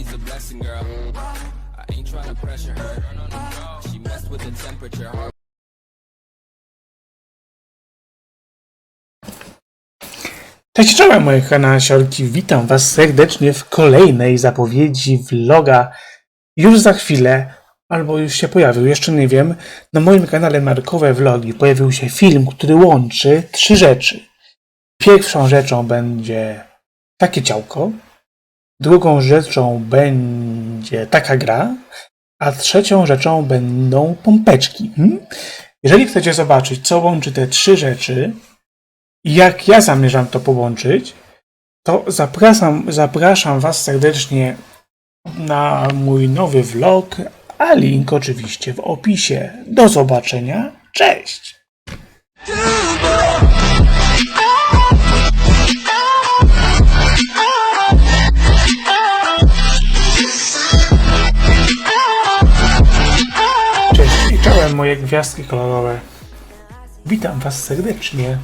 body's a blessing, girl. I ain't tryna pressure her. She messed with the temperature. Cześć, czołem moje kanasiorki, witam was serdecznie w kolejnej zapowiedzi vloga. Już za chwilę, albo już się pojawił, jeszcze nie wiem, na moim kanale Markowe Vlogi pojawił się film, który łączy trzy rzeczy. Pierwszą rzeczą będzie takie ciałko, drugą rzeczą będzie taka gra, a trzecią rzeczą będą pompeczki. Hmm? Jeżeli chcecie zobaczyć, co łączy te trzy rzeczy, jak ja zamierzam to połączyć, to zapraszam, zapraszam Was serdecznie na mój nowy vlog, a link oczywiście w opisie. Do zobaczenia. Cześć! Moje gwiazdki kolorowe. Witam Was serdecznie